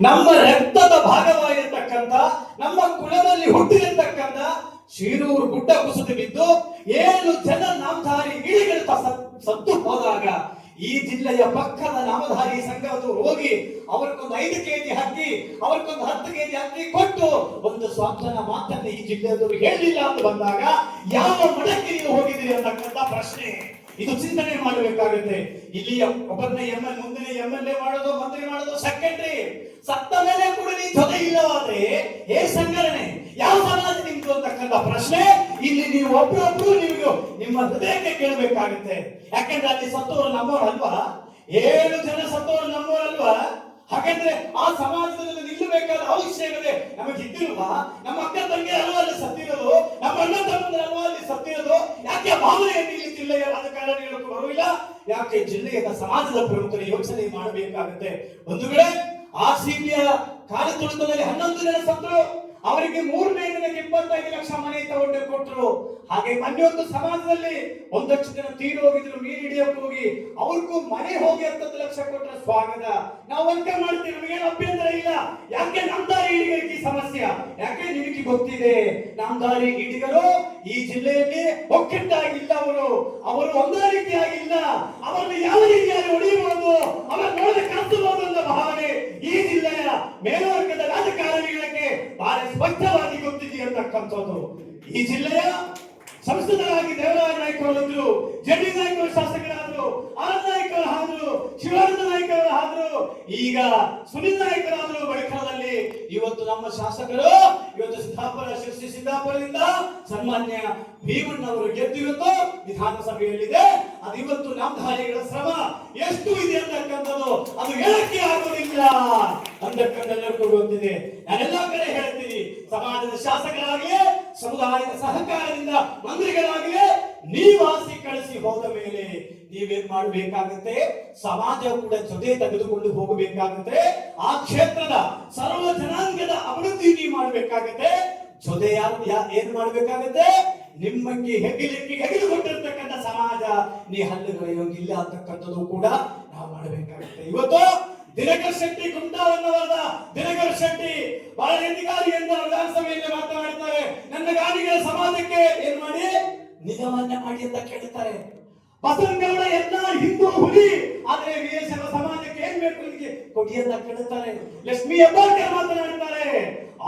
ನಮ್ಮ ರಕ್ತದ ಭಾಗವಾಗಿರ್ತಕ್ಕಂಥ, ನಮ್ಮ ಕುಲದಲ್ಲಿ ಹುಟ್ಟಿರ್ತಕ್ಕಂಥ ಶಿರೂರು ಗುಡ್ಡ ಕುಸಿದು ಬಿದ್ದು ಏಳು ಜನ ನಾಮಧಾರಿ ಇಳಿಗಳು ಸತ್ತು ಹೋದಾಗ ಈ ಜಿಲ್ಲೆಯ ಪಕ್ಕದ ನಾಮಧಾರಿ ಸಂಘದವರು ಹೋಗಿ ಅವ್ರಿಗೊಂದು ಐದು ಕೆಜಿ ಹಾಕಿ, ಅವ್ರಿಗೊಂದು ಹತ್ತು ಕೆಜಿ ಹಾಕಿ ಕೊಟ್ಟು ಒಂದು ಸ್ವಾತಂತ್ರ್ಯ ಮಾತನ್ನು ಈ ಜಿಲ್ಲೆಯವರು ಹೇಳಿಲ್ಲ ಅಂತ ಬಂದಾಗ ಯಾವ ಮಡಕ್ಕೆ ನೀವು ಹೋಗಿದ್ದೀರಿ ಅಂತಕ್ಕಂಥ ಪ್ರಶ್ನೆ. ಇದು ಚಿಂತನೆ ಮಾಡಬೇಕಾಗುತ್ತೆ. ಇಲ್ಲಿ ಒಬ್ಬರನ್ನ ಎಂ ಎಲ್ ಮುಂದಿನ ಎಂ ಎಲ್ ಎ ಮಾಡೋದು ಮಂತ್ರಿ ಮಾಡೋದು ಸೆಕೆಂಡ್ರಿ ಸತ್ತ ಮೇಲೆ ಕೂಡ ನೀ ಜೊತೆ ಇಲ್ಲವಾದ್ರೆ ಏ ಸಂಘಟನೆ ಯಾವ ಸಮಾಜ ನಿಮ್ದು ಅಂತಕ್ಕಂಥ ಪ್ರಶ್ನೆ? ಇಲ್ಲಿ ನೀವು ಒಬ್ರೊಬ್ರು ನಿಮ್ಗೆ ನಿಮ್ಮ ಹೃದಯಕ್ಕೆ ಕೇಳಬೇಕಾಗುತ್ತೆ. ಯಾಕಂದ್ರೆ ಅಲ್ಲಿ ಸತ್ತವರು ನಮ್ಮವರಲ್ವಾ? ಏಳು ಜನ ಸತ್ತವರು ನಮ್ಮವರಲ್ವಾ? ಹಾಗಾದ್ರೆ ಆ ಸಮಾಜದಲ್ಲಿ ನಿಲ್ಲಬೇಕಾದ ಅವಶ್ಯಕತೆ ನಮಗೆ ಇದ್ದಿಲ್ವಾ? ನಮ್ಮ ಅಕ್ಕ ತಂಗಿ ಅನುವಾದ ಸತ್ತಿರೋದು? ನಮ್ಮ ಅಣ್ಣ ತಮ್ಮಂದ್ರೆ ಅನುವಾದ ಸತ್ತಿರೋದು? ಯಾಕೆ ಭಾವನೆಯನ್ನು ಇಲ್ಲಿ ಜಿಲ್ಲೆಯ ರಾಜಕಾರಣಿಗಳು ಬರುವಿಲ್ಲ ಯಾಕೆ ಜಿಲ್ಲೆಯ ಸಮಾಜದ ಪ್ರಮುಖರು ಯೋಚನೆ ಮಾಡಬೇಕಾಗುತ್ತೆ? ಒಂದು ವೇಳೆ ಆ ಸಿಬಿಯ ಕಾರ್ಯತುಳಿತದಲ್ಲಿ ಹನ್ನೊಂದು ಜನ ಸತ್ತರು. ಅವರಿಗೆ ಮೂರನೇ ದಿನಕ್ಕೆ ಇಪ್ಪತ್ತೈದು ಲಕ್ಷ ಮನೆ ತಗೊಂಡು ಕೊಟ್ಟರು ಹಾಗೆ ಮೊನ್ನೆ ಒಂದು ಸಮಾಜದಲ್ಲಿ ಒಂದಷ್ಟು ಜನ ತೀರು ಹೋಗಿದ್ರು ಮೀನ್ ಹಿಡಿಯಕ್ಕೆ ಹೋಗಿ, ಅವ್ರಿಗೂ ಮನೆ ಹೋಗಿ ಹತ್ತತ್ತು ಲಕ್ಷ ಕೊಟ್ಟರೆ ಸ್ವಾಗತ. ನಾವು ಒಂದೇ ಮಾಡ್ತೀವಿ ನಮಗೇನು ಅಭ್ಯಂತರ ಇಲ್ಲ. ಯಾಕೆ ನಮ್ದಾರಿ ದಾರಿ ಈ ಸಮಸ್ಯೆ? ಯಾಕೆ ನಿಮಗೆ ಗೊತ್ತಿದೆ? ನಮ್ದಾರಿ ಈಡಿಗರು ಈ ಜಿಲ್ಲೆಯಲ್ಲಿ ಒಕ್ಕಟ್ಟಾಗಿಲ್ಲ ಅವರು. ಅವರು ಹೊಂದಾಣಿಕೆಯಾಗಿಲ್ಲ ಅವರನ್ನು ಯಾವ ರೀತಿಯಾಗಿ ಹೊಡೆಯಬಹುದು ಅವರ ನೋಡಿದ ಕಲಿಸಬಹುದು ಅನ್ನೋ ಭಾವನೆ ಈ ಜಿಲ್ಲೆಯ ಮೇಲ್ವರ್ಗದ ರಾಜಕಾರಣಿಗಳಿಗೆ ಬಹಳ ಸ್ಪಷ್ಟವಾಗಿ ಗೊತ್ತಿದೆ ಅಂತಕ್ಕಂಥದ್ದು ಈ ಜಿಲ್ಲೆಯ ಸಂಸದರಾಗಿ ದೇವರಾಜ ನಾಯ್ಕರು ಜಡ್ಡಿ ನಾಯ್ಕರು ಶಾಸಕರಾದ್ರು ಆರ್ ನಾಯ್ಕರು ಆದ್ರು, ಶಿವಾನಂದ ನಾಯ್ಕರು ಆದ್ರು, ಈಗ ಸುನಿಲ್ ನಾಯ್ಕರಾದ್ರು ಬಳಿಕದಲ್ಲಿ ಇವತ್ತು ನಮ್ಮ ಶಾಸಕರು ಸಿದ್ದಾಪುರ ಶಿರ್ಸಿ ಸಿದ್ದಾಪುರದಿಂದ ಸನ್ಮಾನ್ಯ ಭೀಮಣ್ಣವರು ಗೆದ್ದು ಇವತ್ತು ವಿಧಾನಸಭೆಯಲ್ಲಿದೆ. ಅದು ಇವತ್ತು ನಾಮಧಾರಿಗಳ ಶ್ರಮ. ಎಷ್ಟು ಇದೆ ಅಂತಕ್ಕಂಥದ್ದು ಅದು ಹೇಳಕ್ಕೆ ಆಗೋದಿಲ್ಲ ಅಂತಕ್ಕಂಥದ್ದು ಗೊತ್ತಿದೆ. ನಾನೆಲ್ಲ ಕಡೆ ಹೇಳ್ತೀನಿ. ಸಮಾಜದ ಶಾಸಕರಾಗಲಿ ಸಮುದಾಯದ ಸಹಕಾರದಿಂದ ಮಂತ್ರಿಗಳಾಗಲಿ ನೀವಾಸಿ ಕಳಿಸಿ ಹೋದ ಮೇಲೆ ನೀವೇನ್ ಮಾಡಬೇಕಾಗುತ್ತೆ? ಸಮಾಜ ಕೂಡ ಜೊತೆ ತೆಗೆದುಕೊಂಡು ಹೋಗಬೇಕಾಗುತ್ತೆ. ಆ ಕ್ಷೇತ್ರದ ಸರ್ವ ಜನಾಂಗದ ಅಭಿವೃದ್ಧಿ ನೀವು ಮಾಡಬೇಕಾಗುತ್ತೆ. ಜೊತೆ ಯಾರು ಏನ್ ಮಾಡ್ಬೇಕಾಗುತ್ತೆ? ನಿಮ್ಮಕ್ಕೆ ಹೆಗ್ಗಿಲಿಕ್ಕೆ ಹೆಗಿದುಕೊಂಡಿರ್ತಕ್ಕಂಥ ಸಮಾಜ. ನೀ ಹಲ್ಲುಗಳಿಲ್ಲ ಅಂತಕ್ಕಂಥದ್ದು ಕೂಡ ನಾವು ಮಾಡಬೇಕಾಗುತ್ತೆ. ಇವತ್ತು ದಿನಕರ್ ಶೆಟ್ಟಿ ಕುಂಟಾವನ್ನವರದ ದಿನಕರ್ ಶೆಟ್ಟಿ ಬಹಳ ಅಧಿಕಾರಿಯಿಂದ ವಿಧಾನಸಭೆಯಲ್ಲಿ ಮಾತನಾಡ್ತಾರೆ ನನ್ನ ಗಾಡಿಗಳ ಸಮಾಜಕ್ಕೆ ಏನ್ ಮಾಡಿ? ನಿಜವನ್ನ ಮಾಡಿ ಅಂತ ಕೇಳ್ತಾರೆ. ಬಸವನಗೌಡ ಎಲ್ಲ ಹಿಂದೂ ಹುಲಿ, ಆದ್ರೆ ವೀರಶೈವ ಸಮಾಜಕ್ಕೆ ಏನ್ ಬೇಕು ನಿಮಗೆ? ಕೊಡಿ ಅಂತ ಕೇಳುತ್ತಾರೆ. ಲಕ್ಷ್ಮಿ ಹೆಬ್ಬಾಳ್ಕರ್ ಮಾತನಾಡುತ್ತಾರೆ.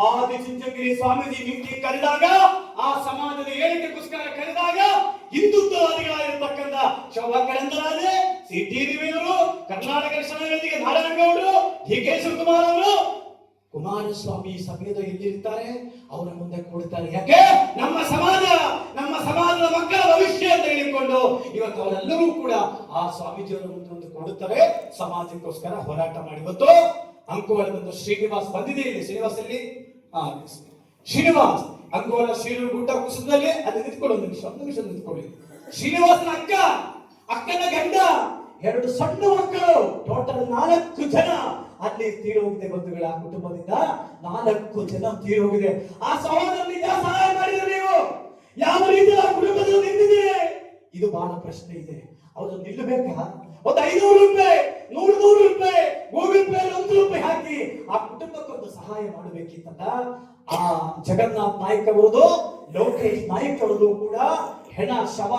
ಆದಿ ಚುಂಚಗಿರಿ ಸ್ವಾಮೀಜಿ ನಿಮ್ಗೆ ಕರೆದಾಗ, ಆ ಸಮಾಜದ ಏಳಿಗೆಗೋಸ್ಕರ ಕರೆದಾಗ ಹಿಂದುತ್ವವಾದಿಗಳಾಗಿರ್ತಕ್ಕಂಥ Shobha Karandlaje C T Karnataka Rakshana Vedike ನಾರಾಯಣಗೌಡರು, D K Shivakumar ಅವರು ಕುಮಾರಸ್ವಾಮಿ ಸಮೇತ ಎಲ್ಲಿರ್ತಾರೆ ಅವರ ಮುಂದೆ ಕೊಡ್ತಾರೆ. ಯಾಕೆ? ನಮ್ಮ ಸಮಾಜ, ನಮ್ಮ ಸಮಾಜದ ಮಕ್ಕಳ ಭವಿಷ್ಯ ಅಂತ ಹೇಳಿಕೊಂಡು ಇವತ್ತು ಅವರೆಲ್ಲರೂ ಕೂಡ ಆ ಸ್ವಾಮೀಜಿಯವರ ಮುಂದೆ ಒಂದು ಕೊಡುತ್ತಾರೆ ಸಮಾಜಕ್ಕೋಸ್ಕರ ಹೋರಾಟ ಮಾಡಿ. ಇವತ್ತು ಅಂಕೋಲ ಬಂದು ಶ್ರೀನಿವಾಸ್ ಬಂದಿದೆ ಇಲ್ಲಿ ಶ್ರೀನಿವಾಸ್ ಅಲ್ಲಿ ಶ್ರೀನಿವಾಸ್ ಅಂಕೋಲ ಶ್ರೀರು ಗುಡ್ಡ ಕುಸಿದಲ್ಲಿ ಅಲ್ಲಿ ನಿಂತ್ಕೊಳ್ಳಿ, ಒಂದು ನಿಮಿಷ ಒಂದು ನಿಮಿಷ ನಿಂತ್ಕೊಳ್ಳಿ. ಶ್ರೀನಿವಾಸನ ಅಕ್ಕ, ಅಕ್ಕನ ಗಂಡ, ಎರಡು ಸಣ್ಣ ಮಕ್ಕಳು, ಟೋಟಲ್ ನಾಲ್ಕು ಜನ ಅಲ್ಲಿ ತೀರಿ ಹೋಗಿದೆ ಬಂಧುಗಳ ಕುಟುಂಬದಿಂದ ನಾಲ್ಕು ಜನ ತೀರಿ ಹೋಗಿದೆ. ಆ ಸಹೋದರನಿಗೆ ಸಹಾಯ ಮಾಡಿದ್ರೆ ನೀವು. ಯಾವ ರೀತಿ ಆ ಕುಟುಂಬದಲ್ಲಿ ನಿಂತಿದೆ ಇದು ಬಹಳ ಪ್ರಶ್ನೆ ಇದೆ. ಅವರು ನಿಲ್ಲಬೇಕಾ? ಒಂದು ಐನೂರು ರೂಪಾಯಿ ನೂರು ನೂರು ರೂಪಾಯಿ ಗೂಗಲ್ ಪೇ ಒಂದು ರೂಪಾಯಿ ಹಾಕಿ ಆ ಕುಟುಂಬಕ್ಕೊಂದು ಸಹಾಯ ಮಾಡಬೇಕಿತ್ತಲ್ಲ, ಆ ಜಗನ್ನಾಥ್ ನಾಯ್ಕ ಅವರದು, ಲೋಕೇಶ್ ನಾಯ್ಕ ಅವರದು ಕೂಡ ಹೆಣ, ಶವ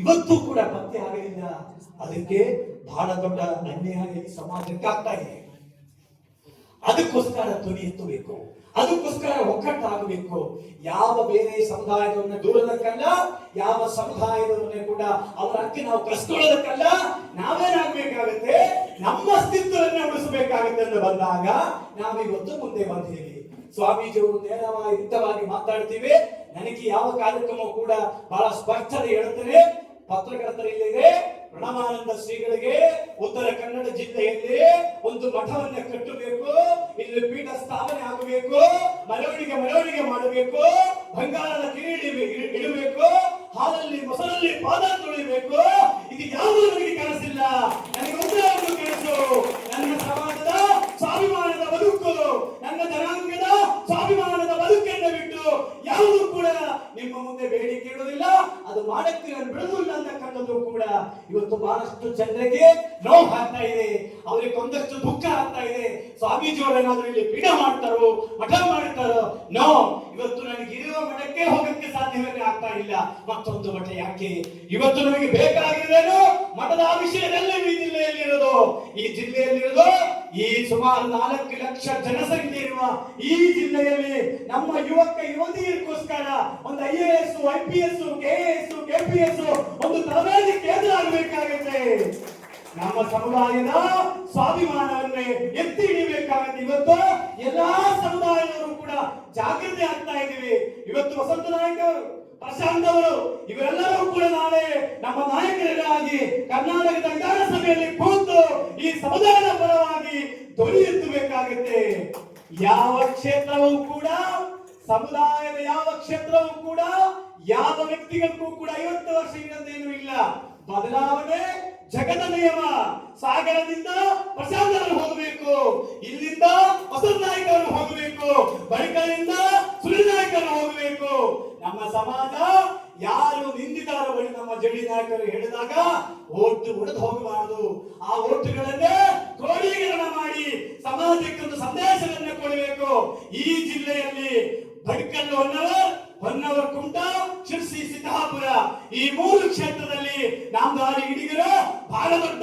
ಇವತ್ತು ಕೂಡ ಪತ್ತೆ ಆಗಲಿಲ್ಲ. ಅದಕ್ಕೆ ಬಹಳ ದೊಡ್ಡ ಅನ್ಯಾಯ ಈ ಸಮಾಜಕ್ಕೆ ಆಗ್ತಾ ಇದೆ. ಅದಕ್ಕೋಸ್ಕರ ಧ್ವನಿ ಎತ್ತಬೇಕು. ಅದಕ್ಕೋಸ್ಕರ ಒಕ್ಕಟ್ಟಾಗಬೇಕು ಯಾವ ಬೇರೆ ಸಮುದಾಯದವನ್ನ ದೂರದಕ್ಕಲ್ಲ, ಯಾವ ಸಮುದಾಯದವನ್ನ ಕೂಡ ಅವರ ಹಕ್ಕಿ ನಾವು ಕಸ್ಕೊಳ್ಳೋದಕ್ಕಲ್ಲ, ನಾವೇನಾಗಬೇಕಾಗುತ್ತೆ? ನಮ್ಮ ಅಸ್ತಿತ್ವವನ್ನ ಉಳಿಸಬೇಕಾಗುತ್ತೆ ಅಂತ ಬಂದಾಗ ನಾವಿವತ್ತು ಮುಂದೆ ಬಂದಿದ್ದೀವಿ. ಸ್ವಾಮೀಜಿಯವರು ನೇರವಾಗಿ ಹಿತವಾಗಿ ಮಾತಾಡ್ತೀವಿ. ನನಗೆ ಯಾವ ಕಾರ್ಯಕ್ರಮ ಕೂಡ ಬಹಳ ಸ್ಪಷ್ಟತೆ ಹೇಳ್ತಾರೆ ಪತ್ರಕರ್ತರಿಲ್ಲಿದೆ ಪ್ರಣಮಾನಂದ ಶ್ರೀಗಳಿಗೆ ಉತ್ತರ ಕನ್ನಡ ಜಿಲ್ಲೆಯಲ್ಲಿ ಒಂದು ಮಠವನ್ನ ಕಟ್ಟಬೇಕು. ಇಲ್ಲಿ ಪೀಠ ಸ್ಥಾಪನೆ ಆಗಬೇಕು. ಮೆರವಣಿಗೆ ಮೆರವಣಿಗೆ ಮಾಡಬೇಕು. ಬಂಗಾರದ ಕಿರೀಡಿ ಇಡಬೇಕು. ಹಾಲಲ್ಲಿ ಮೊಸರಲ್ಲಿ ಪಾದ ತೊಳಿಬೇಕು ಇದು ಯಾವುದೂ ನನಗೆ ಕನಸಿಲ್ಲ ನನಗೆ ಒಂದೇ ಒಂದು ಕನಸು ನನ್ನ ಸಮಾಜದ ಸ್ವಾಭಿಮಾನದ ಬದುಕು ನನ್ನ ಜನಾಂಗದ ಸ್ವಾಭಿಮಾನದ ಬದುಕನ್ನು ಬಿಟ್ಟು ಯಾವುದು ಕೂಡ ನಿಮ್ಮ ಮುಂದೆ ಬೇಡಿಕೆ ಇಡುವುದಿಲ್ಲ ಅದು ಬಹಳಷ್ಟು ಜನರಿಗೆ ನೋವು ಆಗ್ತಾ ಇದೆ, ಅವರಿಗೆ ಒಂದಷ್ಟು ದುಃಖ ಆಗ್ತಾ ಇದೆ. ಸ್ವಾಮೀಜಿಯವರು ಏನಾದ್ರೂ ಇಲ್ಲಿ ಪೀಠ ಮಾಡ್ತಾರೋ, ಮಠ ಮಾಡ್ತಾರೋ, ನೋ, ಇವತ್ತು ನನಗೆ ಇರುವ ಮಠಕ್ಕೆ ಹೋಗಕ್ಕೆ ಸಾಧ್ಯವೇ ಆಗ್ತಾ ಇಲ್ಲ. ಮತ್ತೊಂದು ಮಠ ಯಾಕೆ? ಇವತ್ತು ನಮಗೆ ಬೇಕಾಗಿರೋದೇನು ಮಠದ ವಿಷಯದಲ್ಲಿ ಈ ಜಿಲ್ಲೆಯಲ್ಲಿರೋದು. ಈ ಜಿಲ್ಲೆಯಲ್ಲಿರೋದು ಈ ಸುಮಾರು ನಾಲ್ಕು ಲಕ್ಷ ಜನಸಂಖ್ಯೆ ಇರುವ ಈ ಜಿಲ್ಲೆಯಲ್ಲಿ ನಮ್ಮ ಯುವಕ ಯುವತಿಯರಿಗೋಸ್ಕರ ಒಂದು I A S, I P S, K S, K P S ಒಂದು ತರಬೇತಿ ಕೇಂದ್ರ ಆಗಬೇಕಾಗುತ್ತೆ. ನಮ್ಮ ಸಮುದಾಯದ ಸ್ವಾಭಿಮಾನವನ್ನೇ ಎತ್ತಿ ಹಿಡಿಬೇಕಾಗುತ್ತೆ. ಇವತ್ತು ಎಲ್ಲಾ ಸಮುದಾಯದವರು ಕೂಡ ಜಾಗೃತಿ ಆಗ್ತಾ ಇದ್ದೀವಿ. ಇವತ್ತು ವಸಂತ ನಾಯಕ್ ಅವರು ಪ್ರಶಾಂತ್ ಅವರು ಇವರೆಲ್ಲರೂ ಕೂಡ ನಾಳೆ ನಮ್ಮ ನಾಯಕರಿಗಾಗಿ ಕರ್ನಾಟಕದ ವಿಧಾನಸಭೆಯಲ್ಲಿ ಕೂತು ಈ ಸಮುದಾಯದ ಪರವಾಗಿ ಧ್ವನಿ ಎತ್ತಬೇಕಾಗುತ್ತೆ. ಯಾವ ಕ್ಷೇತ್ರವೂ ಕೂಡ, ಸಮುದಾಯದ ಯಾವ ಕ್ಷೇತ್ರವೂ ಕೂಡ, ಯಾವ ವ್ಯಕ್ತಿಗಳಿಗೂ ಕೂಡ ಐವತ್ತು ವರ್ಷ ಇಲ್ಲ. ಬದಲಾವಣೆ ಜಗದ ನಿಯಮ ಸಾಗರದಿಂದ ಪ್ರಶಾಂತ್ ಅವರು ಹೋಗಬೇಕು. ಇಲ್ಲಿಂದ ವಸಂತ ನಾಯಕರು ಹೋಗಬೇಕು. ಬಳಿಕರಿಂದ ಸುಳಿ ನಾಯಕರನ್ನು ಹೋಗಬೇಕು. ನಮ್ಮ ಸಮಾಜ ಯಾರು ನಿಂದಿದಾರ ಬಳಿ ನಮ್ಮ ಜಡಿ ನಾಯಕರು ಹೇಳಿದಾಗ ಓಟು ಹೊಡೆದು ಹೋಗಬಾರದು. ಆ ಓಟುಗಳನ್ನೇ ಕ್ರೋಢೀಕರಣ ಮಾಡಿ ಸಮಾಜಕ್ಕೆ ಸಂದೇಶವನ್ನು ಕೊಡಬೇಕು. ಈ ಜಿಲ್ಲೆಯಲ್ಲಿ ಬಡ್ಕಲ್ಲು ಹೊನ್ನವರ್ ಹೊನ್ನವರ್ ಕುಂಟ ಶಿರ್ಸಿ, ಸಿದ್ದಾಪುರ. ಈ ಮೂರು ಕ್ಷೇತ್ರದಲ್ಲಿ ನಾಮದಾರಿ ಹಿಡಿಗರ, ಬಹಳ ದೊಡ್ಡ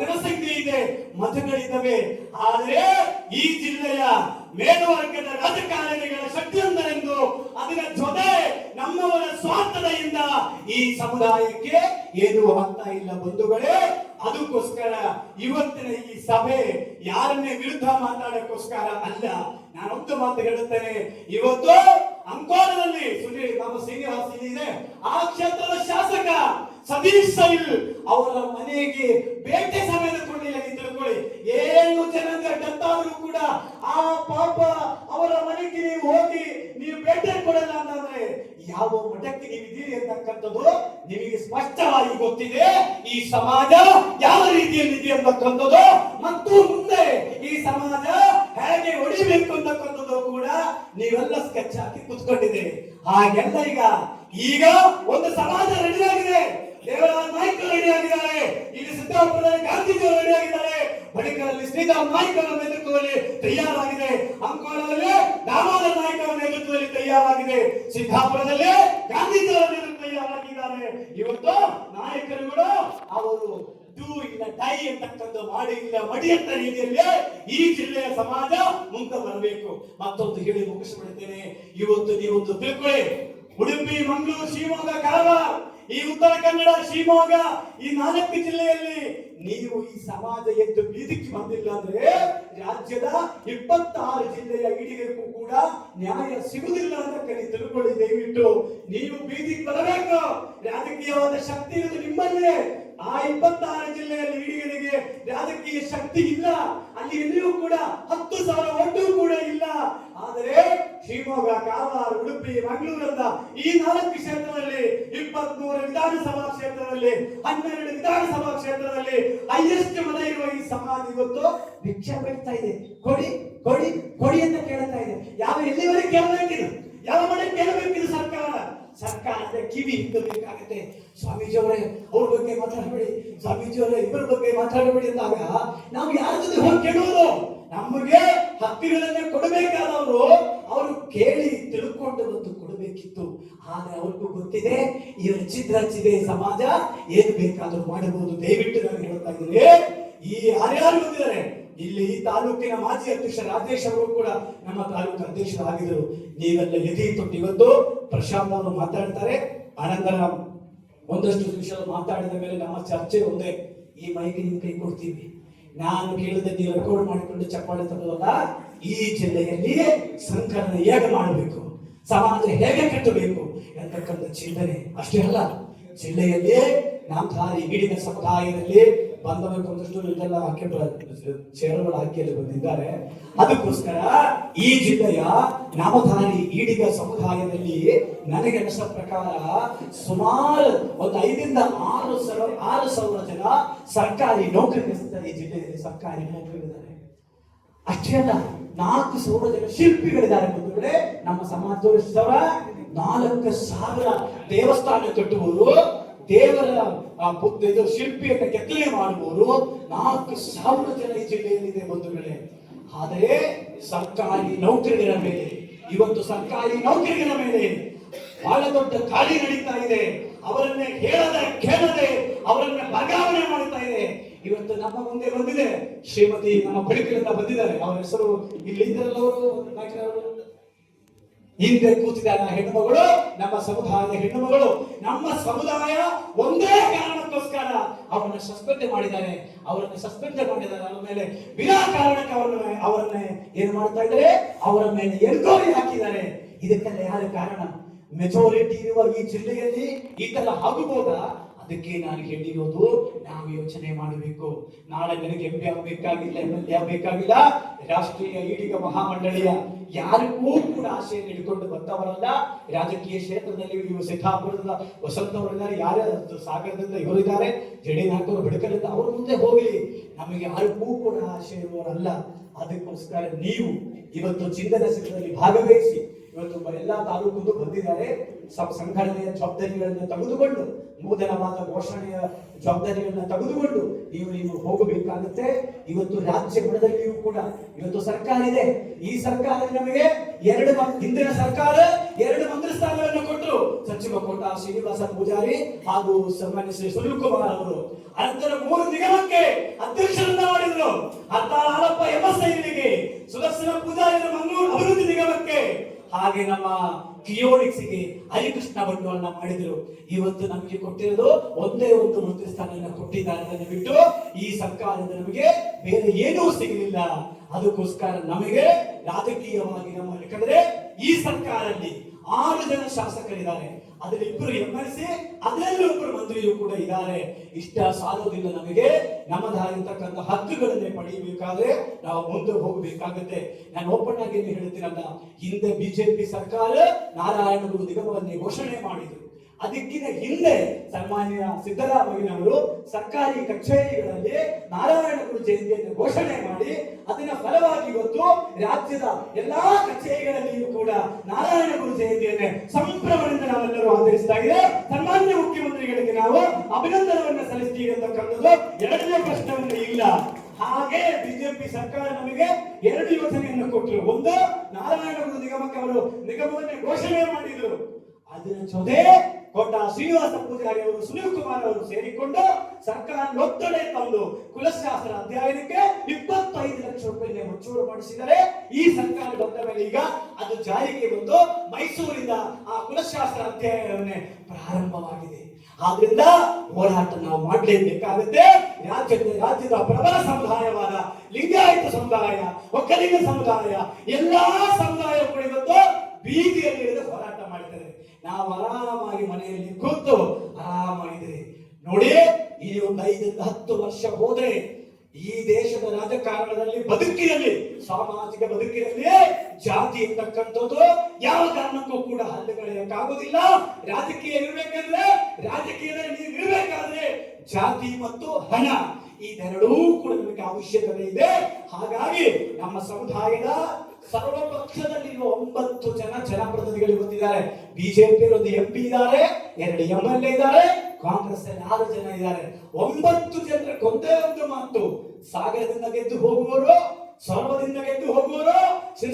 ಜನಸಂಖ್ಯೆ ಇದೆ, ಮತಗಳಿದ್ದಾವೆ. ಆದರೆ ಈ ಜಿಲ್ಲೆಯ ಮೇಲ್ವರ್ಗದ ರಾಜಕಾರಣಿಗಳ ಶಕ್ತಿಯೊಂದರೆಂದು ಅದರ ಜೊತೆ ನಮ್ಮವರ ಸ್ವಾರ್ಥತೆಯಿಂದ ಈ ಸಮುದಾಯಕ್ಕೆ ಏನು ಆಗ್ತಾ ಇಲ್ಲ ಬಂಧುಗಳೇ. ಅದಕ್ಕೋಸ್ಕರ ಇವತ್ತಿನ ಈ ಸಭೆ ಯಾರನ್ನೇ ವಿರುದ್ಧ ಮಾತಾಡಕ್ಕೋಸ್ಕರ ಅಲ್ಲ ನಾನೊಂದು ಮಾತು ಹೇಳುತ್ತೇನೆ. ಇವತ್ತು ಅಂಕೋಲದಲ್ಲಿ ಸುನೀಲ್, ನಮ್ಮ ಶ್ರೀನಿವಾಸ್ ಇದೆ. ಆ ಕ್ಷೇತ್ರದ ಶಾಸಕ ಸತೀಶ್ ಸೈಲ್ ಅವರ ಮನೆಗೆ ಬೇಟೆ ಸಮೇತ ಕೊಡಲಿಲ್ಲ ತಿಳ್ಕೊಳ್ಳಿ. ಏನು ಜನ ಡೆತ್ತಾದರೂ ಕೂಡ ಆ ಪಾಪ ಅವರ ಮನೆಗೆ ನೀವು ಹೋಗಿ ನೀವು ಬೇಟೆ ಕೊಡಲ್ಲ ಅಂತಂದ್ರೆ ಯಾವ ಮಠಕ್ಕೆ ನೀವು ಇದ್ದೀರಿ ಅಂತಕ್ಕಂಥದ್ದು ನಿಮಗೆ ಸ್ಪಷ್ಟವಾಗಿ ಗೊತ್ತಿದೆ. ಈ ಸಮಾಜ ಯಾವ ರೀತಿಯಲ್ಲಿ ಇದೆ ಅಂತಕ್ಕಂಥದ್ದು. ಮತ್ತು ಮುಂದೆ ಈ ಸಮಾಜ ಹೇಗೆ ಹೊಡಿಬೇಕು ಅಂತಕ್ಕಂಥದ್ದು ಕೂಡ ನೀವೆಲ್ಲ ಸ್ಕೆಚ್ ಹಾಕಿ ಕುತ್ಕೊಂಡಿದೆ ಹಾಗೆಲ್ಲ ಈಗ ಈಗ ಒಂದು ಸಮಾಜ ರೆಡಿ ಆಗಿದೆ ದೇವರಾಜ ನಾಯ್ಕರು ರೆಡಿ ಆಗಿದ್ದಾರೆ ಇಲ್ಲಿ ಸಿದ್ದಾಪುರದಲ್ಲಿ ಗಾಂಧೀಜಿ ರೆಡಿ ಆಗಿದ್ದಾರೆ ಬಳಿಕರಲ್ಲಿ ಶ್ರೀರಾಮ್ ನಾಯ್ಕ ಅವರ ನೇತೃತ್ವದಲ್ಲಿ ತಯಾರಾಗಿದೆ. ಅಂಕೋಲದಲ್ಲಿ ದಾಮೋದರ ನಾಯ್ಕ ಅವರ ನೇತೃತ್ವದಲ್ಲಿ ತಯಾರಾಗಿದೆ. ಸಿದ್ದಾಪುರದಲ್ಲಿ ಗಾಂಧೀಜಿ ನೇತೃತ್ವ ತಯಾರಾಗಿದ್ದಾರೆ. ಇವತ್ತು ನಾಯಕರುಗಳು ಅವರು ಡೂ ಇಲ್ಲ ತಾಯಿ ಅಂತಕ್ಕಂಥ ಮಾಡಿ ಇಲ್ಲ, ಮಡಿ ಅಂತ ರೀತಿಯಲ್ಲಿ ಈ ಜಿಲ್ಲೆಯ ಸಮಾಜ ಮುಂದೆ ಬರಬೇಕು. ಮತ್ತೊಂದು ಹೇಳಿ ಮುಗಿಸಿಬಿಡ್ತೇನೆ. ಇವತ್ತು ನೀವೊಂದು ತಿಳ್ಕೊಳ್ಳಿ. ಉಡುಪಿ, ಮಂಗಳೂರು, ಶಿವಮೊಗ್ಗ ಕಾರವಾರ ಈ ಉತ್ತರ ಕನ್ನಡ, ಶಿವಮೊಗ್ಗ, ಈ ನಾಲ್ಕು ಜಿಲ್ಲೆಯಲ್ಲಿ ನೀವು ಈ ಸಮಾಜ ಎದ್ದು ಬೀದಿಗೆ ಬಂದಿಲ್ಲ ಅಂದ್ರೆ ರಾಜ್ಯದ ಇಪ್ಪತ್ತಾರು ಜಿಲ್ಲೆಯ ಈಡಿಗೆಗೂ ಕೂಡ ನ್ಯಾಯ ಸಿಗುವುದಿಲ್ಲ ಅಂತ ಕಲಿ ತಿಳ್ಕೊಳ್ಳಿ ದಯವಿಟ್ಟು. ನೀವು ಬೀದಿಗೆ ಬರಬೇಕು. ರಾಜಕೀಯವಾದ ಶಕ್ತಿ ಇರುವುದು ನಿಮ್ಮಲ್ಲೇ. ಆ ಇಪ್ಪತ್ತಾರು ಜಿಲ್ಲೆಯಲ್ಲಿ ಈಡಿಗರಿಗೆ ರಾಜಕೀಯ ಶಕ್ತಿ ಇಲ್ಲ. ಅಲ್ಲಿ ಎಲ್ಲಿಯೂ ಕೂಡ ಹತ್ತು ಸಾವಿರ ಒಟ್ಟು ಕೂಡ ಇಲ್ಲ. ಆದರೆ ಶಿವಮೊಗ್ಗ, ಕಾರವಾರ, ಉಡುಪಿ ಮಂಗಳೂರಂತ ಈ ನಾಲ್ಕು ಕ್ಷೇತ್ರದಲ್ಲಿ, ಇಪ್ಪತ್ಮೂರು ವಿಧಾನಸಭಾ ಕ್ಷೇತ್ರದಲ್ಲಿ, ಹನ್ನೆರಡು ವಿಧಾನಸಭಾ ಕ್ಷೇತ್ರದಲ್ಲಿ ಹೈಯೆಸ್ಟ್ ಮತ ಇರುವ ಈ ಸಮಾಜ ಇವತ್ತು ಭಿಕ್ಷೆ ಬೇಡ್ತಾ ಇದೆ. ಕೊಡಿ ಕೊಡಿ ಕೊಡಿ ಅಂತ ಕೇಳ್ತಾ ಇದೆ. ಯಾವ ಎಲ್ಲಿವರೆಗೆ ಕೇಳಬೇಕಿದು? ಯಾವ ಮನೆ ಕೇಳಬೇಕಿದು ಸರ್ಕಾರ? ಸರ್ಕಾರದ ಕಿವಿ ಹಿಂದಬೇಕಾಗುತ್ತೆ ಸ್ವಾಮೀಜಿ ಅವರೇ ಬಗ್ಗೆ ಮಾತಾಡಬೇಡಿ. ಸ್ವಾಮೀಜಿ ಅವರೇ ಇಬ್ಬರ ಬಗ್ಗೆ ಮಾತಾಡಬೇಡಿ ಅಂದಾಗ ನಾವು ಯಾರ ಜೊತೆ ಹೋಗಿ ಕೇಳುವುದು? ನಮಗೆ ಹಕ್ಕಿಗಳನ್ನೇ ಕೊಡಬೇಕಾದವರು ಅವರು ಕೇಳಿ ತಿಳ್ಕೊಂಡು ಬಂದು ಕೊಡಬೇಕಿತ್ತು. ಆದ್ರೆ ಅವ್ರಿಗೂ ಗೊತ್ತಿದೆ, ಈ ಹಚ್ಚಿದೆ ಸಮಾಜ ಏನ್ ಬೇಕಾದ್ರೂ ಮಾಡಬಹುದು. ದಯವಿಟ್ಟು ನಾನು ಹೇಳ್ತಾ ಇದ್ದೀನಿ ಈ ಯಾರ್ಯಾರು ಬಂದಿದ್ದಾರೆ? ಇಲ್ಲಿ ಈ ತಾಲೂಕಿನ ಮಾಜಿ ಅಧ್ಯಕ್ಷ ರಾಜೇಶ್ ಅವರು ಕೂಡ ನಮ್ಮ ತಾಲೂಕು ಅಧ್ಯಕ್ಷರಾಗಿದ್ದರು. ನೀವೆಲ್ಲ ಎದೆ ತೊಟ್ಟು ಇವತ್ತು ಪ್ರಶಾಂತ್ ಅವರು ಮಾತಾಡ್ತಾರೆ. ಆನಂತರ ಒಂದಷ್ಟು ನಿಮಿಷ ಮಾತಾಡಿದ ಮೇಲೆ ನಮ್ಮ ಚರ್ಚೆ ಒಂದೇ. ಈ ಮೈಗೆ ನಿಮ್ ಕೈ ಕೊಡ್ತೀವಿ. ನಾನು ಕೇಳಿದ ನೀವು ರೆಕಾರ್ಡ್ ಮಾಡಿಕೊಂಡು ಚಪ್ಪಾಳೆ ತಗೊಳ್ಳಲ್ಲ ಈ ಜಿಲ್ಲೆಯಲ್ಲಿ ಸಂಕಲನ ಹೇಗೆ ಮಾಡಬೇಕು, ಸಮಾಜ ಹೇಗೆ ಕಟ್ಟಬೇಕು ಎಂತಕ್ಕಂಥ ಚಿಂತನೆ. ಅಷ್ಟೇ ಅಲ್ಲ ಜಿಲ್ಲೆಯಲ್ಲಿ ನಮ್ಮ ಈಗಿನ ಸಮುದಾಯದಲ್ಲಿ ಬಂದವರು ಒಂದಷ್ಟು ಇದೆಲ್ಲ ಹಾಕಿ ಚೇರುಗಳು ಹಾಕಿ ಅಲ್ಲಿ ಬಂದಿದ್ದಾರೆ. ಅದಕ್ಕೋಸ್ಕರ ಈ ಜಿಲ್ಲೆಯ ನಾಮಧಾರಿ ಈಡಿಗ ಸಮುದಾಯದಲ್ಲಿ ನನಗೆ ಅನಿಸ ಪ್ರಕಾರ ಸುಮಾರು ಒಂದು ಐದರಿಂದ ಆರು ಸಾವಿರ ಆರು ಸಾವಿರ ಜನ ಸರ್ಕಾರಿ ನೌಕರಿಗಳಿದ್ದಾರೆ ಈ ಜಿಲ್ಲೆಯಲ್ಲಿ, ಸರ್ಕಾರಿ ನೌಕರಿಗಳಿದ್ದಾರೆ. ಅಷ್ಟೇ ಅಲ್ಲ, ನಾಲ್ಕು ಸಾವಿರ ಜನ ಶಿಲ್ಪಿಗಳಿದ್ದಾರೆ ಒಂದು ಕಡೆ ನಮ್ಮ ಸಾವಿರ? ನಾಲ್ಕು ಸಾವಿರ ದೇವಸ್ಥಾನ ಕಟ್ಟುವವರು ದೇವರ ಆ ಇದು ಶಿಲ್ಪಿಯನ್ನು ಕೆತ್ತನೆ ಮಾಡುವವರು ನಾಲ್ಕು ಸಾವಿರ ಜನ ಈ ಜಿಲ್ಲೆಯಲ್ಲಿದೆ ಬಂಧುಗಳೇ. ಆದರೆ ಸರ್ಕಾರಿ ನೌಕರಿಗಳ ಮೇಲೆ, ಇವತ್ತು ಸರ್ಕಾರಿ ನೌಕರಿಗಳ ಮೇಲೆ ಬಹಳ ದೊಡ್ಡ ಖಾಲಿ ನಡೀತಾ ಇದೆ. ಅವರನ್ನೇ ಹೇಳದೆ, ಕೇಳದೆ, ಅವರನ್ನ ಬದಲಾವಣೆ ಮಾಡ್ತಾ ಇದೆ. ಇವತ್ತು ನಮ್ಮ ಮುಂದೆ ಬಂದಿದೆ ಶ್ರೀಮತಿ ನಮ್ಮ ಬಳಿಕರಿಂದ ಬಂದಿದ್ದಾರೆ. ಅವರ ಹೆಸರು ಇಲ್ಲಿ ಅವರು? ಹಿಂದೆ ಕೂತಿದ್ದಾರೆ ಆ ಹೆಣ್ಣುಮಗಳು, ನಮ್ಮ ಸಮುದಾಯದ ಹೆಣ್ಣುಮಗಳು, ನಮ್ಮ ಸಮುದಾಯ ಒಂದೇ ಕಾರಣಕ್ಕೋಸ್ಕರ ಅವರನ್ನ ಸಸ್ಪೆಂಡ್ ಮಾಡಿದ್ದಾರೆ. ಅವರನ್ನ ಸಸ್ಪೆಂಡ್ ಮಾಡಿದ್ದಾರೆ ಅವರ ಮೇಲೆ ವಿನಾ ಕಾರಣಕ್ಕೆ ಅವರನ್ನ ಅವರನ್ನ ಏನ್ ಮಾಡ್ತಾ ಇದ್ದಾರೆ? ಅವರ ಮೇಲೆ ಎನ್ಕ್ವೈರಿ ಹಾಕಿದ್ದಾರೆ. ಇದಕ್ಕೆಲ್ಲ ಯಾರ ಕಾರಣ? ಮೆಜಾರಿಟಿ ಇರುವ ಈ ಜಿಲ್ಲೆಯಲ್ಲಿ ಈ ತರ ಆಗಬಹುದಾ ಅದಕ್ಕೆ ನಾನು ಹೇಳಿರೋದು ನಾವು ಯೋಚನೆ ಮಾಡಬೇಕು. ನಾಳೆ ನನಗೆ ಎಂ ಪಿ ಆಗಬೇಕಾಗಿಲ್ಲ, ಎಂ ಎಲ್ ಎ ಆಗಬೇಕಾಗಿಲ್ಲ. ರಾಷ್ಟ್ರೀಯ ಈಡಿಗ ಮಹಾಮಂಡಳಿಯ ಯಾರಿಗೂ ಕೂಡ ಆಶೆಯನ್ನು ಇಟ್ಕೊಂಡು ಬಂದವರಲ್ಲ. ರಾಜಕೀಯ ಕ್ಷೇತ್ರದಲ್ಲಿ ಇವರು ಸಿದ್ದಾಪುರದ ವಸಂತ ಅವರಿದ್ದಾರೆ ಯಾರೇ ಸಾಗರದಿಂದ ಇವರಿದ್ದಾರೆ ಜಡಿನಾಥವರು ಬಡಕಲಿಂದ ಅವ್ರ ಮುಂದೆ ಹೋಗಲಿ. ನಮಗೆ ಯಾರಿಗೂ ಕೂಡ ಆಶೆ ಇರುವವರಲ್ಲ. ಅದಕ್ಕೋಸ್ಕರ ನೀವು ಇವತ್ತು ಚಿಂತನ ಸಿಗದಲ್ಲಿ ಭಾಗವಹಿಸಿ ಇವತ್ತು ಎಲ್ಲ ತಾಲೂಕು ಬಂದಿದ್ದಾರೆ. ಸಂಘಟನೆಯ ಜವಾಬ್ದಾರಿಗಳನ್ನು ತೆಗೆದುಕೊಂಡು ನೂತನವಾದ ಘೋಷಣೆಯ ಜವಾಬ್ದಾರಿಗಳನ್ನ ತೆಗೆದುಕೊಂಡು ನೀವು ನೀವು ಹೋಗಬೇಕಾಗುತ್ತೆ. ಇವತ್ತು ರಾಜ್ಯ ಮಟ್ಟದಲ್ಲಿಯೂ ಕೂಡ ಇವತ್ತು ಸರ್ಕಾರ ಇದೆ. ಈ ಸರ್ಕಾರ ನಮಗೆ ಎರಡು ಹಿಂದಿನ ಸರ್ಕಾರ ಎರಡು ಮಂತ್ರಿ ಸ್ಥಾನಗಳನ್ನು ಕೊಟ್ಟರು ಸಚಿವ ಕೋಟ ಶ್ರೀನಿವಾಸ ಪೂಜಾರಿ ಹಾಗೂ ಸನ್ಮಾನ್ಯ ಶ್ರೀ ಸುನಿಲ್ ಕುಮಾರ್ ಅವರು. ಅನಂತರ ಮೂರು ನಿಗಮಕ್ಕೆ ಅಧ್ಯಕ್ಷರನ್ನ ಮಾಡಿದ್ರು. ಅತ್ತ ಹಾಲಪ್ಪ ಎಂಬತ್ತೈದರಿಗೆ ಸುದರ್ಶನ ಪೂಜಾರಿ ಮಂಗಳೂರು ಅಭಿವೃದ್ಧಿ ನಿಗಮಕ್ಕೆ ಹಾಗೆ ನಮ್ಮ ಕಿಯೋನಿಕ್ಸ್ಗೆ ಹರಿಕೃಷ್ಣ ಬಂಡವಾಳನ ಮಾಡಿದ್ರು. ಇವತ್ತು ನಮಗೆ ಕೊಟ್ಟಿರೋದು ಒಂದೇ ಒಂದು ಮಂತ್ರಿ ಸ್ಥಾನವನ್ನು ಕೊಟ್ಟಿದ್ದಾರೆ ಬಿಟ್ಟು ಈ ಸರ್ಕಾರದ ನಮಗೆ ಬೇರೆ ಏನೂ ಸಿಗಲಿಲ್ಲ. ಅದಕ್ಕೋಸ್ಕರ ನಮಗೆ ರಾಜಕೀಯವಾಗಿ ನಮ್ಮ ಯಾಕಂದ್ರೆ ಈ ಸರ್ಕಾರದಲ್ಲಿ ಆರು ಜನ ಶಾಸಕರಿದ್ದಾರೆ. ಅದರಲ್ಲಿ ಇಬ್ಬರು ಎಂ ಎಲ್ ಸಿ ಅದರಲ್ಲಿ ಒಬ್ಬರು ಮಂತ್ರಿಯು ಕೂಡ ಇದ್ದಾರೆ. ಇಷ್ಟ ಸಾಲೋದಿಲ್ಲ ನಮಗೆ. ನಮ್ಮದಾಗಿರ್ತಕ್ಕಂಥ ಹಕ್ಕುಗಳನ್ನೇ ಪಡೆಯಬೇಕಾದ್ರೆ ನಾವು ಮುಂದೆ ಹೋಗಬೇಕಾಗುತ್ತೆ. ನಾನು ಓಪನ್ ಆಗಿ ಏನು ಹೇಳ್ತೀನಲ್ಲ, ಹಿಂದೆ ಬಿಜೆಪಿ ಸರ್ಕಾರ ನಾರಾಯಣಗುರು ನಿಗಮವನ್ನೇ ಘೋಷಣೆ ಮಾಡಿದ್ರು. ಅದಕ್ಕಿಂತ ಹಿಂದೆ ಸನ್ಮಾನ್ಯ ಸಿದ್ದರಾಮಯ್ಯನವರು ಸರ್ಕಾರಿ ಕಚೇರಿಗಳಲ್ಲಿ ನಾರಾಯಣ ಗುರು ಜಯಂತಿಯನ್ನು ಘೋಷಣೆ ಮಾಡಿ ಅದನ್ನ ಫಲವಾಗಿ ಇವತ್ತು ರಾಜ್ಯದ ಎಲ್ಲಾ ಕಚೇರಿಗಳಲ್ಲಿಯೂ ಕೂಡ ನಾರಾಯಣ ಗುರು ಜಯಂತಿಯನ್ನೇ ಸಂಭ್ರಮದಿಂದ ನಾವೆಲ್ಲರೂ ಆಚರಿಸ್ತಾ ಇದೆ. ಸನ್ಮಾನ್ಯ ಮುಖ್ಯಮಂತ್ರಿಗಳಿಗೆ ನಾವು ಅಭಿನಂದನವನ್ನು ಸಲ್ಲಿಸ್ತೀವಿ ಅಂತಕ್ಕಂಥದ್ದು ಎರಡನೇ ಪ್ರಶ್ನೆಯನ್ನು ಇಲ್ಲ. ಹಾಗೆ ಬಿಜೆಪಿ ಸರ್ಕಾರ ನಮಗೆ ಎರಡು ಯೋಜನೆಯನ್ನು ಕೊಟ್ಟರು. ಒಂದು ನಾರಾಯಣಗುರು ನಿಗಮಕ್ಕೆ ಅವರು ನಿಗಮವನ್ನೇ ಘೋಷಣೆ ಮಾಡಿದರು. ಅದರ ಜೊತೆ ಕೊಟ್ಟ ಶ್ರೀನಿವಾಸ ಪೂಜಾರಿ ಅವರು, ಸುನೀಲ್ ಕುಮಾರ್ ಅವರು ಸೇರಿಕೊಂಡು ಸರ್ಕಾರ ಒತ್ತಡ ತಂದು ಕುಲಶಾಸ್ತ್ರ ಅಧ್ಯಯನಕ್ಕೆ ಇಪ್ಪತ್ತೈದು ಲಕ್ಷ ರೂಪಾಯಿ ಮಂಜೂರು ಮಾಡಿಸಿದರೆ ಈ ಸರ್ಕಾರ ಬಂದ ಮೇಲೆ ಈಗ ಅದು ಜಾರಿಗೆ ಬಂದು ಮೈಸೂರಿಂದ ಆ ಕುಲಶಾಸ್ತ್ರ ಅಧ್ಯಯನವನ್ನೇ ಪ್ರಾರಂಭವಾಗಿದೆ. ಆದ್ರಿಂದ ಹೋರಾಟ ನಾವು ಮಾಡಲೇಬೇಕಾಗುತ್ತೆ. ರಾಜ್ಯದ ರಾಜ್ಯದ ಪ್ರಬಲ ಸಮುದಾಯವಾದ ಲಿಂಗಾಯತ ಸಮುದಾಯ, ಒಕ್ಕಲಿಗ ಸಮುದಾಯ, ಎಲ್ಲಾ ಸಮುದಾಯ ಕೂಡ ಇವತ್ತು ಬೀದಿಯಲ್ಲಿ ಹೋರಾಟ ಮಾಡ್ತಾರೆ ನಾವು ಆರಾಮಾಗಿ ಮನೆಯಲ್ಲಿ ಕೂತು ಆರಾಮಾಗಿದೆ. ನೋಡಿ, ಈ ಒಂದು ಐದರಿಂದ ಹತ್ತು ವರ್ಷ ಹೋದ್ರೆ ಈ ದೇಶದ ರಾಜಕಾರಣದಲ್ಲಿ ಬದುಕಿನಲ್ಲಿ ಸಾಮಾಜಿಕ ಬದುಕಿನಲ್ಲಿ ಜಾತಿ ಇರ್ತಕ್ಕಂಥದ್ದು ಯಾವ ಕಾರಣಕ್ಕೂ ಕೂಡ ಹಲ್ಲೆಗಳಕ್ಕಾಗೋದಿಲ್ಲ ರಾಜಕೀಯ ಇರ್ಬೇಕಂದ್ರೆ, ರಾಜಕೀಯದಲ್ಲಿ ನೀವು ಇರಬೇಕಾದ್ರೆ ಜಾತಿ ಮತ್ತು ಹಣ, ಇದೆರಡೂ ಕೂಡ ನಮಗೆ ಅವಶ್ಯಕತೆ ಇದೆ. ಹಾಗಾಗಿ ನಮ್ಮ ಸಮುದಾಯದ ಸರ್ವಪಕ್ಷದಲ್ಲಿರುವ ಒಂಬತ್ತು ಜನ ಜನಪ್ರತಿನಿಧಿಗಳು ಗೊತ್ತಿದ್ದಾರೆ. ಬಿಜೆಪಿ ಒಂದು ಎಂ ಪಿ ಇದ್ದಾರೆ, ಎರಡು ಎಂ ಎಲ್ ಎ ಇದ್ದಾರೆ ಕಾಂಗ್ರೆಸ್ ಅಲ್ಲಿ ಆರು ಜನ ಇದ್ದಾರೆ. ಒಂಬತ್ತು ಜನರ ಒಂದೇ ಒಂದು ಮಾತು, ಸಾಗರದಿಂದ ಗೆದ್ದು ಹೋಗುವವರು ಸರ್ವದಿಂದ ಗೆದ್ದು ಹೋಗುವರು